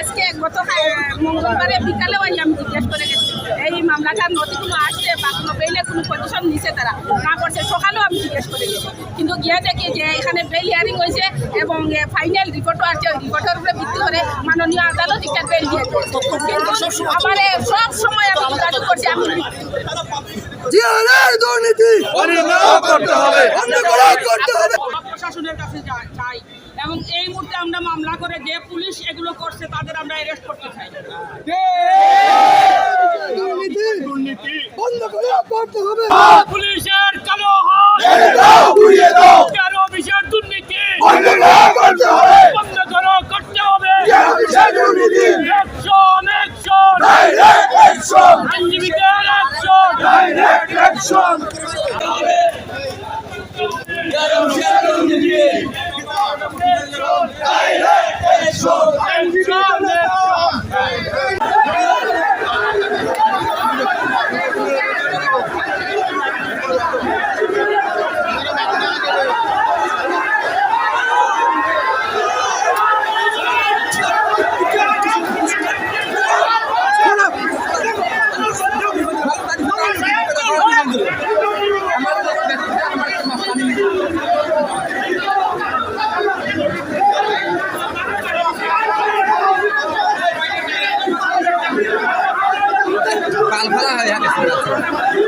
আজকে গত হ্যাঁ, মঙ্গলবারে বিকালেও আমি জিজ্ঞেস করে গেছি এই মামলাটার নদীগুলো আসছে বা কোনো বেইলে কোনো পজিশন নিছে তারা না করছে সকালেও আমি জিজ্ঞেস করে গেছি কিন্তু গিয়া দেখি যে এখানে হয়েছে এবং ফাইনাল রিপোর্টও আছে ওই রিপোর্টের উপরে ভিত্তি করে মাননীয় আদালত বেল দিয়ে দিয়েছে। আমার সব সময় আমি যোগাযোগ করছি আমি দুর্নীতি বন্ধ করতে হবে। করে করতে হবে। প্রশাসনের কাছে চাই। এবং এই মুহূর্তে আমরা মামলা করে যে পুলিশ এগুলো করছে তাদের আমরা অ্যারেস্ট করতে চাই। দুর্নীতি বন্ধ করে করতে হবে।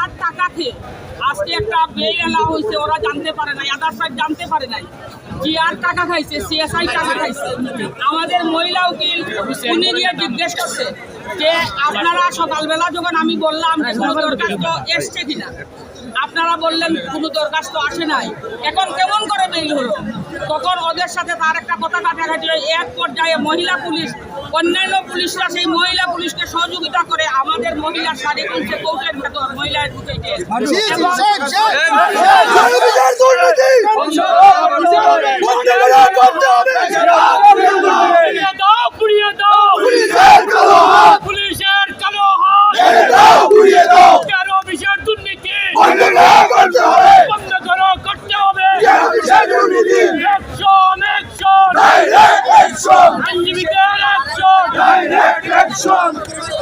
আর টাকা খেয়ে? আজকে একটা বেল এলা হয়েছে ওরা জানতে পারে নাই, আদার সাইড জানতে পারে নাই যে আর টাকা খাইছে সিএসআই টাকা খাইছে আমাদের মহিলা উকিল উনি গিয়ে জিজ্ঞেস করছে যে আপনারা সকালবেলা যখন আমি বললাম কোনো দরখাস্ত এসছে কিনা, আপনারা বললেন কোনো দরখাস্ত আসে নাই এখন কেমন করে বেইল হলো তখন ওদের সাথে তার একটা কথা কাটাকাটি। এক পর্যায়ে মহিলা পুলিশ অন্যান্য পুলিশরা সেই মহিলা পুলিশকে সহযোগিতা করে আমাদের মহিলা শাড়ি খুলছে কোর্টের ভেতর মহিলার ঢুকেছে বন্ধ করো করতে হবে একশো Strong.